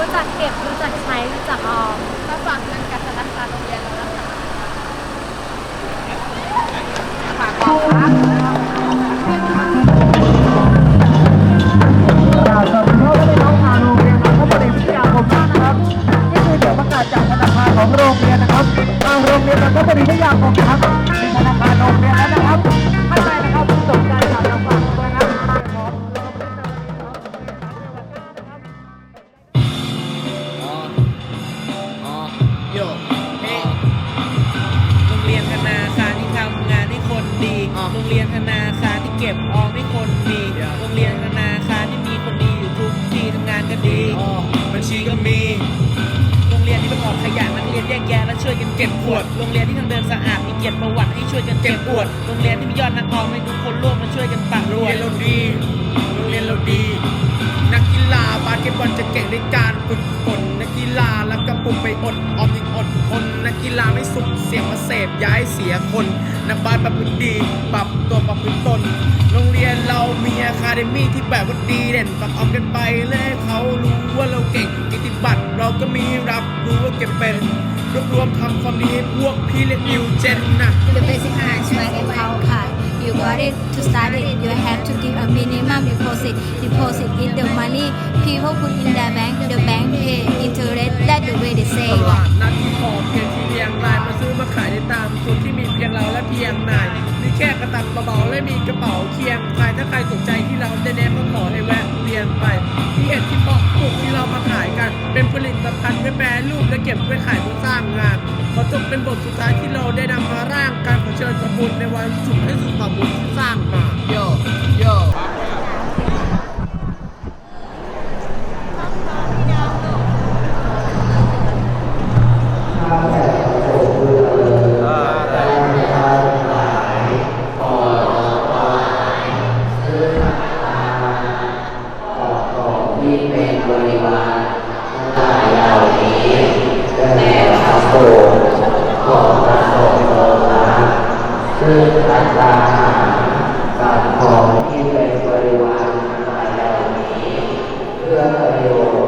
รู้จักเก็บรู้จักใช้รู้จักออมมาฝากเงินกับธนาคารโรงเรียนแล้วนะคะฝากบอกครับกราบสวัสดีพ่อแม่พี่น้องทางโรงเรียนนนทบุรีวิทยาคมนะครับนี่คือเสียงประกาศจากธนาคารของโรงเรียนนะครับทางโรงเรียนนนทบุรีวิทยาคมนะครับมีธนาคารโรงเรียนแล้วนะครับท่านใดนะครับ เรียนธนาคารที่เก็บออมให้คนดีโรงเรียนธนาคารที่มีคนดีอยู่ทุกที่ทำงานก็ดีบัญชีก็มี โรงเรียนที่ประกอบขยะนักเรียนแยกแยะและช่วยกันเก็บขวด โรงเรียนที่ทางเดินสะอาดมีเกียรติประวัติให้ช่วยกันเก็บอวด โรงเรียนที่มียอดนักออมให้ทุกคนร่วมมาช่วยกันปักรวดโรงเรียนเราดีโรงเรียนเราดี นักกีฬาบาสเกตบอลจะเก่งในการฝึกฝนนักกีฬาแล้วก็ปลุกไปอดออม ยังอดทนนักกีฬาไม่สุขเสียงมาเสพย้ายเสียคนนักบาสประพฤติดี ปรับตัวปรับพื้นตน โรงเรียนเรามีอะคาเดมี่ที่แบบว่าดีเด่นฝากออมกันไปเลยให้เขารู้ว่าเราเก่งกิตติบัตรเราก็มีรับรู้ว่าเก็บเป็นรวบรวมทำความดีให้พวกพี่เล็กนิวเจนนะ The basic management and how hard you got it to start it. You have to give a minimum deposit. Deposit in the money people put in the bank. The bank pay interest. That's the way they ต say. ลาดนัดที่พอเพียงที่เรียงรายมาซื้อมาขายได้ตามสูตรที่มีเพียงเราและเพียงนายมีแค่กระตังเบาๆและมีกระเป๋าเคียงใครถ้าใครสนใจที่เราจะแนะก็ขอให้แวะเวียนไป ที่เห็ดที่เพาะปลูกที่เรามาขายกัน เป็นผลิตภัณฑ์ไว้แปรรูปและเก็บไว้ขายเพื่อสร้างงานขอจบเป็นบทสุดท้ายที่เราได้นำมาร่างการขอเชิญสมบูรณ์ในวันสุดให้สุดสมบูรณ์ที่สร้างมา รื่องสายตสัตว์ของที่เป็นบริวารมาเหล่านี้ เพื่อประโยชน์